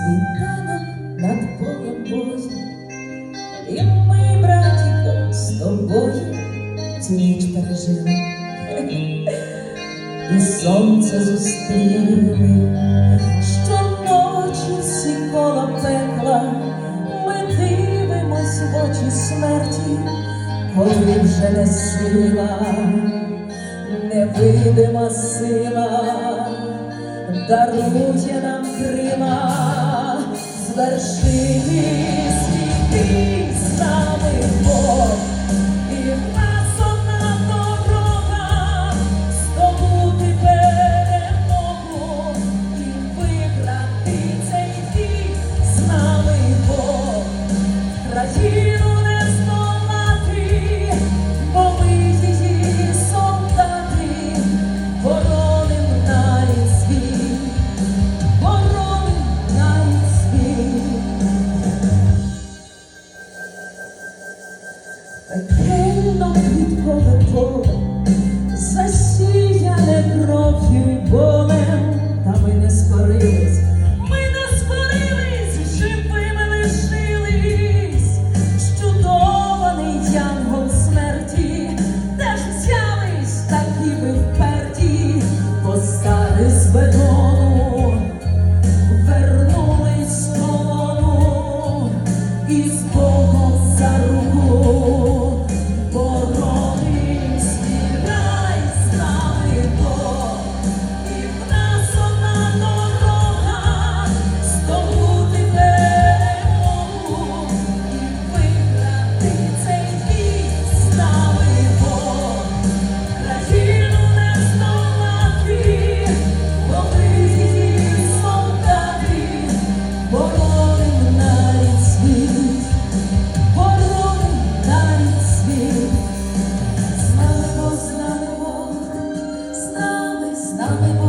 світанок над полем бою, і ми, братіко, з тобою ніч пережили. І сонце зустріли, щоночі сикола пекла, ми дивимось в очі смерті, коли вже не сила, невидима сила, дарує нам крила, тебе кров'ю болем, та ми не скорились, ми не скорились, живими лишились, Щудований янгол смерті, де взялись такі ми постали з бетону, вернулись з колону і з Богом за руку. love.